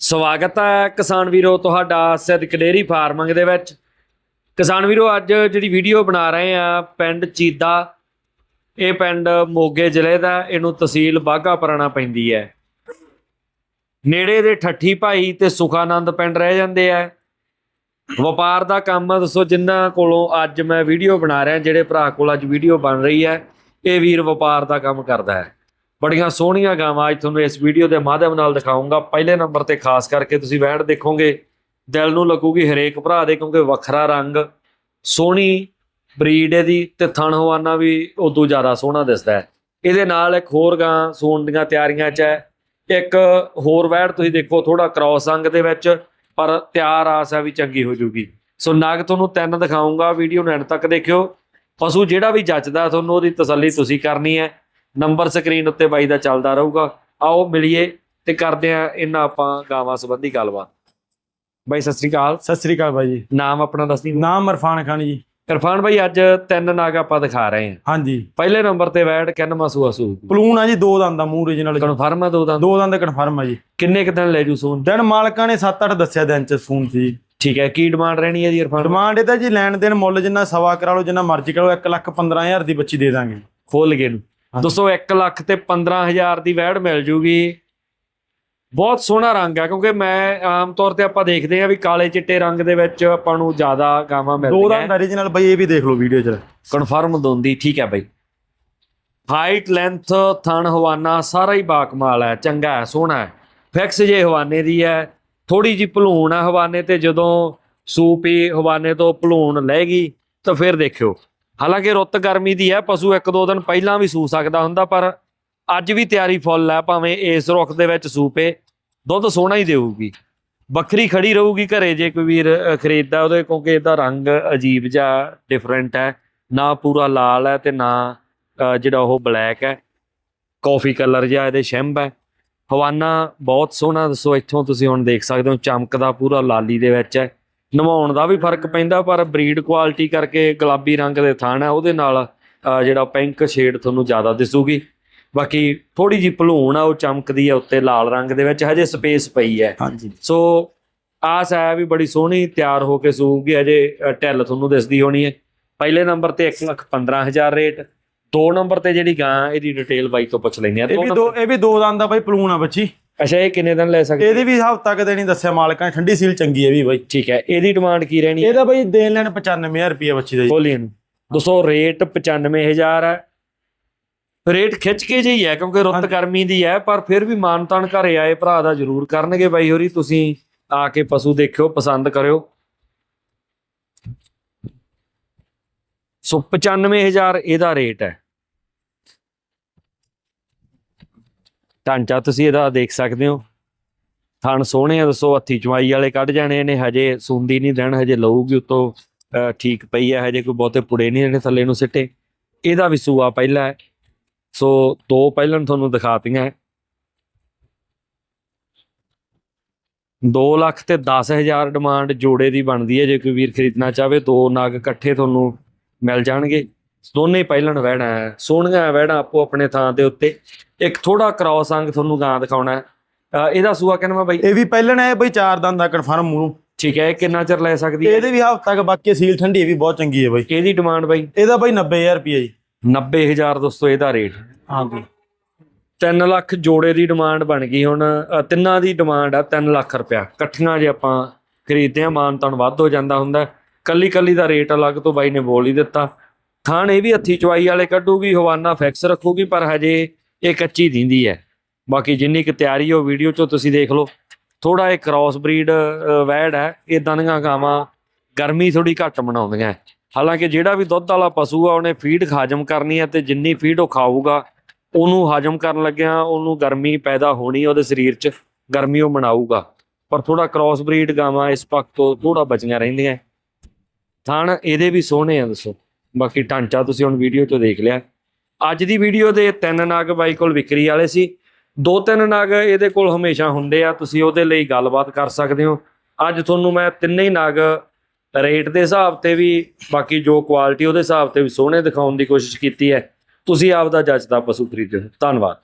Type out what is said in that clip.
ਸਵਾਗਤ ਹੈ ਕਿਸਾਨ ਵੀਰੋ ਤੁਹਾਡਾ ਸਿੱਧਕ ਡੇਰੀ ਫਾਰਮਿੰਗ ਦੇ ਵਿੱਚ। ਕਿਸਾਨ ਵੀਰੋ, ਅੱਜ ਜਿਹੜੀ ਵੀਡੀਓ ਬਣਾ ਰਹੇ ਆ ਪਿੰਡ ਚੀਦਾ, ਇਹ ਪਿੰਡ ਮੋਗੇ ਜ਼ਿਲ੍ਹੇ ਦਾ, ਇਹਨੂੰ ਤਹਿਸੀਲ ਬਾਘਾ ਪੁਰਾਣਾ ਪੈਂਦੀ ਹੈ। ਨੇੜੇ ਦੇ ਠੱਠੀ ਭਾਈ ਤੇ ਸੁਖਾਨੰਦ ਪਿੰਡ ਰਹਿ ਜਾਂਦੇ ਆ। ਵਪਾਰ ਦਾ ਕੰਮ ਦੱਸੋ ਜਿਨ੍ਹਾਂ ਕੋਲੋਂ ਅੱਜ ਮੈਂ ਵੀਡੀਓ ਬਣਾ ਰਿਹਾ, ਜਿਹੜੇ ਭਰਾ ਕੋਲ ਅੱਜ ਵੀਡੀਓ ਬਣ ਰਹੀ ਹੈ, ਇਹ ਵੀਰ ਵਪਾਰ ਦਾ ਕੰਮ ਕਰਦਾ ਹੈ। ਬੜੀਆਂ ਸੋਹਣੀਆਂ ਗਾਵਾਂ ਅੱਜ ਤੁਹਾਨੂੰ ਇਸ ਵੀਡੀਓ ਦੇ ਮਾਧਿਅਮ ਨਾਲ ਦਿਖਾਉਂਗਾ। ਪਹਿਲੇ ਨੰਬਰ ਤੇ ਖਾਸ ਕਰਕੇ ਤੁਸੀਂ ਵੈੜ ਦੇਖੋਗੇ, ਦਿਲ ਨੂੰ ਲੱਗੂਗੀ ਹਰੇਕ ਭਰਾ ਦੇ ਕਿਉਂਕਿ ਵੱਖਰਾ ਰੰਗ, ਸੋਹਣੀ ਬਰੀਡ ਇਹਦੀ ਤੇ ਥਣ ਹਵਾਨਾ ਵੀ ਉਦੋਂ ਜ਼ਿਆਦਾ ਸੋਹਣਾ ਦਿਸਦਾ ਹੈ। ਇਹਦੇ ਨਾਲ ਇੱਕ ਹੋਰ ਗਾਂ ਸੂਣ ਦੀਆਂ ਤਿਆਰੀਆਂ 'ਚ ਹੈ। ਇੱਕ ਹੋਰ ਵੈੜ ਤੁਸੀਂ ਦੇਖੋ ਥੋੜਾ ਕ੍ਰਾਸ ਅੰਗ ਦੇ ਵਿੱਚ, ਪਰ ਤਿਆਰ ਆਸ ਹੈ ਵੀ ਚੰਗੀ ਹੋ ਜੂਗੀ। ਸੋ ਨਗ ਤੁਹਾਨੂੰ ਤਿੰਨ ਦਿਖਾਉਂਗਾ, ਵੀਡੀਓ ਨੂੰ ਐਂਡ ਤੱਕ ਦੇਖਿਓ। ਪਸ਼ੂ ਜਿਹੜਾ ਵੀ ਜੱਜਦਾ ਤੁਹਾਨੂੰ ਉਹਦੀ ਤਸੱਲੀ ਤੁਸੀਂ ਕਰਨੀ ਹੈ। ਨੰਬਰ ਸਕਰੀਨ ਉੱਤੇ ਬਾਈ ਦਾ ਚੱਲਦਾ ਰਹੂਗਾ। ਆਓ ਮਿਲੀਏ ਤੇ ਕਰਦੇ ਆ ਇਹਨਾਂ ਆਪਾਂ ਗਾਵਾਂ ਸੰਬੰਧੀ ਗੱਲਬਾਤ। ਬਾਈ ਸਤਿ ਸ੍ਰੀ ਅਕਾਲ। ਸਤਿ ਸ੍ਰੀ ਅਕਾਲ ਬਾਈ ਜੀ। ਨਾਮ ਆਪਣਾ ਦੱਸ ਦੀ ਨਾਮ ਇਰਫਾਨ ਖਾਨ ਜੀ। ਕਿਰਫਾਨ ਬਾਈ ਅੱਜ ਤਿੰਨ ਨਾਗ ਆਪਾਂ ਦਿਖਾ ਰਹੇ ਹਾਂ। ਹਾਂਜੀ। ਪਹਿਲੇ ਨੰਬਰ ਤੇ ਵੈੜ ਕਿੰਨਵਾਂ ਸੂਆ ਸੂ ਪਲੂਨ ਆ ਜੀ ਦੋ ਦੰਦ ਦਾ ਮੂੰਹ origignal ਕਨਫਰਮ ਹੈ ਦੋ ਦਾ ਦੋ ਦੰਦ ਕਨਫਰਮ ਆ ਜੀ। ਕਿੰਨੇ ਕੁ ਦਿਨ ਲੈ ਜੂ ਸੂਨ ਦਿਨ ਮਾਲਕਾਂ ਨੇ 7-8 ਦੱਸਿਆ ਦਿਨ ਚ ਫੋਨ ਸੀ। ਠੀਕ ਹੈ ਕੀ ਡਿਮਾਂਡ ਰਹਿਣੀ ਹੈ ਜੀ ਇਰਫਾਨ ਡਿਮਾਂਡ ਇਹਦਾ ਜੀ ਲੈਣ ਦੇਣ ਮੁੱਲ ਜਿੰਨਾ ਸਵਾ ਕਰਾ ਲਓ ਜਿੰਨਾ ਮਰਜ਼ੀ ਕਰੋ 1 ਲੱਖ 15000 ਦੀ ਬੱਚੀ ਦੇ ਦਾਂਗੇ। ਖੋਲ ਹਾਂਜੀ। ਦੋਸਤੋ 1 ਲੱਖ ਤੇ 15000 ਦੀ ਵੈੜ ਮਿਲ ਜੂਗੀ। ਬਹੁਤ ਸੋਹਣਾ ਰੰਗ ਹੈ ਕਿਉਂਕਿ ਮੈਂ ਆਮ ਤੌਰ ਤੇ ਆਪਾਂ ਦੇਖਦੇ ਆ ਵੀ ਕਾਲੇ ਚਿੱਟੇ ਰੰਗ ਦੇ ਵਿੱਚ ਆਪਾਂ ਨੂੰ ਜ਼ਿਆਦਾ ਗਾਵਾਂ ਦੋ ਮਿਲਦੀਆਂ। ਦੰਦ origignal ਬਈ ਇਹ ਵੀ ਦੇਖ ਲਓ ਵੀਡੀਓ ਚ। ਕਨਫਰਮ ਦੋਂਦੀ ਠੀਕ ਹੈ ਬਾਈ। ਹਾਈਟ ਲੈਂਥ ਥਣ ਹਵਾਨਾ ਸਾਰਾ ਹੀ ਬਾਕਮਾਲ ਹੈ ਚੰਗਾ ਹੈ ਸੋਹਣਾ ਹੈ। ਫਿਕਸ ਜੇ ਹਵਾਨੇ ਦੀ ਹੈ ਥੋੜੀ ਜੀ ਭਲੂਣ ਹੈ ਹਵਾਨੇ ਤੇ ਜਦੋਂ ਸੂਪੀ ਹਵਾਨੇ ਤੋਂ ਭਲੂਣ ਲੈ ਗਈ ਤਾਂ ਫਿਰ ਦੇਖਿਓ। ਹਾਲਾਂਕਿ ਰੁੱਤ ਗਰਮੀ ਦੀ ਹੈ, ਪਸ਼ੂ ਇੱਕ ਦੋ ਦਿਨ ਪਹਿਲਾਂ ਵੀ ਸੂ ਸਕਦਾ ਹੁੰਦਾ, ਪਰ ਅੱਜ ਵੀ ਤਿਆਰੀ ਫੁੱਲ ਹੈ, ਭਾਵੇਂ ਇਸ ਰੁੱਖ ਦੇ ਵਿੱਚ ਸੂਪੇ ਦੁੱਧ ਸੋਹਣਾ ਹੀ ਦੇਊਗੀ। ਵੱਖਰੀ ਖੜੀ ਰਹੂਗੀ ਘਰੇ, ਜੇ ਕੋਈ ਵੀਰ ਖਰੀਦਦਾ ਉਹਦੇ ਕਿਉਂਕਿ ਇਹਦਾ ਰੰਗ ਅਜੀਬ ਜਿਹਾ ਡਿਫਰੈਂਟ ਹੈ। ਨਾ ਪੂਰਾ ਲਾਲ ਹੈ ਤੇ ਨਾ ਜਿਹੜਾ ਉਹ ਬਲੈਕ ਹੈ। ਕਾਫੀ ਕਲਰ ਜਿਹਾ ਇਹਦੇ ਸ਼ੈਂਬ ਹੈ। ਹਵਾਨਾ ਬਹੁਤ ਸੋਹਣਾ, ਦੱਸੋ ਇੱਥੋਂ ਤੁਸੀਂ ਹੁਣ ਦੇਖ ਸਕਦੇ ਹੋ, ਚਮਕਦਾ ਪੂਰਾ ਲਾਲੀ ਦੇ ਵਿੱਚ ਹੈ। ਨਵਾਉਣ ਦਾ ਵੀ ਫ਼ਰਕ ਪੈਂਦਾ ਪਰ ਬਰੀਡ ਕੁਆਲਿਟੀ ਕਰਕੇ ਗੁਲਾਬੀ ਰੰਗ ਦੇ ਥਣ ਹੈ ਉਹਦੇ ਨਾਲ ਜਿਹੜਾ ਪਿੰਕ ਸ਼ੇਡ ਤੁਹਾਨੂੰ ਜ਼ਿਆਦਾ ਦਿਸੂਗੀ। ਬਾਕੀ ਥੋੜੀ ਜਿਹੀ ਭਲੂਣ ਆ ਉਹ ਚਮਕਦੀ ਹੈ ਉੱਤੇ ਲਾਲ ਰੰਗ ਦੇ ਵਿੱਚ ਹਜੇ ਸਪੇਸ ਪਈ ਹੈ। ਹਾਂਜੀ। ਸੋ ਆਸ ਹੈ ਵੀ ਬੜੀ ਸੋਹਣੀ ਤਿਆਰ ਹੋ ਕੇ ਸੂਗੀ ਅ, ਢਿੱਲ ਤੁਹਾਨੂੰ ਦਿਸਦੀ ਹੋਣੀ ਹੈ। ਪਹਿਲੇ ਨੰਬਰ ਤੇ 115000 ਰੇਟ ਦੋ ਨੰਬਰ ਤੇ ਜਿਹੜੀ ਗਾਂ ਇਹਦੀ ਡਿਟੇਲ ਬਾਈ ਤੋਂ ਪੁੱਛ ਲੈਂਦੇ ਆ ਇਹ ਵੀ ਦੋ ਇਹ ਵੀ ਦੋ ਦੰਦ ਦਾ ਬਾਈ ਪਲੂਨ ਆ ਬੱਚੀ। ਅੱਛਾ ਇਹ ਕਿੰਨੇ ਦਿਨ ਲੈ ਸਕਦੇ? ਇਹਦੀ ਵੀ ਹਫਤਾ ਕਦੇ ਨਹੀਂ ਦੱਸਿਆ ਮਾਲਕਾਂ ਨੇ ਠੰਡੀ ਸੀਲ ਚੰਗੀ ਹੈ ਵੀ ਬਾਈ। ਠੀਕ ਹੈ ਇਹਦੀ ਡਿਮਾਂਡ ਕੀ ਰਹਿਣੀ ਇਹਦਾ ਬਾਈ ਦੇਣ ਲੈਣ 95000 ਰੁਪਏ ਬੱਚੀ ਦਾ ਜੀ। ਬੋਲੀਏ ਨੂੰ ਦੋਸਤੋ ਰੇਟ 95000 ਹੈ। ਰੇਟ ਖਿੱਚ ਕੇ ਜਿਹੀ ਹੈ ਕਿਉਂਕਿ ਰੁੱਤ। ਗਰਮੀ ਦੀ ਹੈ ਪਰ ਫਿਰ ਵੀ ਮਾਨਤਾਨ ਘਰੇ ਆਏ ਭਰਾ ਦਾ ਜ਼ਰੂਰ ਕਰਨਗੇ ਬਾਈ ਹੋਰੀ। ਤੁਸੀਂ ਆ ਕੇ ਪਸ਼ੂ ਦੇਖਿਓ ਪਸੰਦ ਕਰਿਓ। ਸੋ 95000 ਇਹਦਾ ਰੇਟ ਹੈ। ਢਾਂਚਾ ਤੁਸੀਂ ਇਹਦਾ ਦੇਖ ਸਕਦੇ ਹੋ। ਥਣ ਸੋਹਣੇ ਆ, ਦੱਸੋ ਹੱਥੀ ਚਵਾਈ ਵਾਲੇ ਕੱਢ ਜਾਣੇ ਨੇ ਹਜੇ ਸੁੰਦੀ ਨਹੀਂ ਦੇਣ, ਹਜੇ ਲਊਗੀ ਉਤੋਂ ਠੀਕ ਪਈ ਹੈ ਹਜੇ ਕੋਈ ਬਹੁਤੇ ਪੁੜੇ ਨਹੀਂ ਇਹਨੇ ਥੱਲੇ ਨੂੰ ਸਿੱਟੇ। ਇਹਦਾ ਵੀ ਸੂਆ ਪਹਿਲਾ ਹੈ। ਸੋ, ਦੋ ਪਹਿਲਾਂ ਤੁਹਾਨੂੰ ਦਿਖਾਤੀਆਂ। 2 ਲੱਖ ਤੇ 10000 ਡਿਮਾਂਡ ਜੋੜੇ ਦੀ ਬਣਦੀ ਹੈ, ਜੇ ਕੋਈ ਵੀਰ ਖਰੀਦਣਾ ਚਾਹਵੇ, ਦੋ ਨਾਗ ਇਕੱਠੇ ਤੁਹਾਨੂੰ ਮਿਲ ਜਾਣਗੇ। ਦੋਨੇ ਹੀ ਪਹਿਲਣ ਵਹਿਣਾ ਹੈ। ਸੋਹਣੀਆਂ ਵਹਿਣਾ ਆਪੋ ਆਪਣੇ ਥਾਂ ਦੇ ਉੱਤੇ। ਇੱਕ ਥੋੜਾ ਕ੍ਰਾਸ ਅੰਗ ਤੁਹਾਨੂੰ ਗਾਂ ਦਿਖਾਉਣਾ ਹੈ। ਇਹਦਾ ਸੂਆ ਕਿੰਨਾ ਬਾਈ? ਇਹ ਵੀ ਪਹਿਲਣ ਹੈ ਬਈ ਚਾਰ ਦੰਦ ਦਾ ਕਨਫਰਮ ਮੂੰਹ ਠੀਕ ਹੈ ਇਹ ਕਿੰਨਾ ਚਿਰ ਲੈ ਸਕਦੀ ਹੈ? ਇਹਦੇ ਵੀ ਹਫਤਾ ਕ ਬਾਕੀ ਸੀਲ ਠੰਡੀ ਵੀ ਬਹੁਤ ਚੰਗੀ ਹੈ ਬਾਈ। ਇਹਦੀ ਡਿਮਾਂਡ ਬਾਈ? ਇਹਦਾ ਬਾਈ 90000 ਰੁਪਏ ਜੀ। 90000 ਦੋਸਤੋ ਇਹਦਾ ਰੇਟ ਹਾਂਜੀ। 3 ਲੱਖ ਜੋੜੇ ਦੀ ਡਿਮਾਂਡ ਬਣ ਗਈ ਹੁਣ। ਅ, ਤਿੰਨਾਂ ਦੀ ਡਿਮਾਂਡ ਆ 3 ਲੱਖ ਰੁਪਇਆ। ਇਕੱਠੀਆਂ ਜੇ ਆਪਾਂ ਖਰੀਦਦੇ ਆ ਮਾਨ ਤਾਂ ਵੱਧ ਹੋ ਜਾਂਦਾ ਹੁੰਦਾ। ਕੱਲੀ ਕੱਲੀ ਦਾ ਰੇਟ ਅਲੱਗ ਤੋਂ ਬਾਈ ਨੇ ਬੋਲ ਹੀ ਦਿੱਤਾ। ਥਾਣ ਇਹ ਵੀ ਹੱਥੀ ਚਵਾਈ ਵਾਲੇ ਕੱਢੂਗੀ ਹਵਾਨਾ ਫਿਕਸ ਰੱਖੂਗੀ ਪਰ ਹਜੇ ਇਹ ਕੱਚੀ ਦਿੰਦੀ ਹੈ। ਬਾਕੀ ਜਿੰਨੀ ਕੁ ਤਿਆਰੀ ਉਹ ਵੀਡੀਓ ਚੋਂ ਤੁਸੀਂ ਦੇਖ ਲਓ। ਥੋੜਾ ਇਹ ਕ੍ਰਾਸ ਬਰੀਡ ਵੈੜ ਹੈ। ਇਦਾਂ ਦੀਆਂ ਗਾਵਾਂ ਗਰਮੀ ਥੋੜੀ ਘੱਟ ਮਨਾਉਂਦੀਆਂ ਹਾਲਾਂਕਿ ਜਿਹੜਾ ਵੀ ਦੁੱਧ ਵਾਲਾ ਪਸ਼ੂ ਆ, ਉਹਨੇ ਫੀਡ ਹਾਜਮ ਕਰਨੀ ਹੈ ਤੇ ਜਿੰਨੀ ਫੀਡ ਉਹ ਖਾਊਗਾ, ਉਹਨੂੰ ਹਾਜ਼ਮ ਕਰਨ ਲੱਗਿਆ ਉਹਨੂੰ ਗਰਮੀ ਪੈਦਾ ਹੋਣੀ ਉਹਦੇ ਸਰੀਰ 'ਚ, ਗਰਮੀ ਉਹ ਮਨਾਊਗਾ। ਪਰ ਥੋੜਾ ਕ੍ਰਾਸ ਬਰੀਡ ਗਾਵਾਂ ਇਸ ਪੱਖ ਤੋਂ ਥੋੜਾ ਬਚੀਆਂ ਰਹਿੰਦੀਆਂ ਥਣ ਇਹਦੇ ਵੀ ਸੋਹਣੇ ਆ, ਦੱਸੋ। ਬਾਕੀ ਢਾਂਚਾ ਤੁਸੀਂ ਹੁਣ ਵੀਡੀਓ 'ਚ ਦੇਖ ਲਿਆ। ਅੱਜ ਦੀ ਵੀਡੀਓ ਦੇ ਤਿੰਨ ਨਾਗ ਬਾਈ ਕੋਲ ਵਿਕਰੀ ਵਾਲੇ ਸੀ। ਦੋ ਤਿੰਨ ਨਗ ਇਹਦੇ ਕੋਲ ਹਮੇਸ਼ਾ ਹੁੰਦੇ ਆ, ਤੁਸੀਂ ਉਹਦੇ ਲਈ ਗੱਲਬਾਤ ਕਰ ਸਕਦੇ ਹੋ। ਅੱਜ ਤੁਹਾਨੂੰ ਮੈਂ ਤਿੰਨੇ ਹੀ ਨਗ ਰੇਟ ਦੇ ਹਿਸਾਬ ਤੇ ਵੀ, ਬਾਕੀ ਜੋ ਕੁਆਲਿਟੀ ਉਹਦੇ ਹਿਸਾਬ ਤੇ ਵੀ ਸੋਹਣੇ ਦਿਖਾਉਣ ਦੀ ਕੋਸ਼ਿਸ਼ ਕੀਤੀ ਹੈ। ਤੁਸੀਂ ਆਪ ਦਾ ਜੱਜ ਦਾ ਪਸ਼ੂ ਖਰੀਦੋ ਧੰਨਵਾਦ।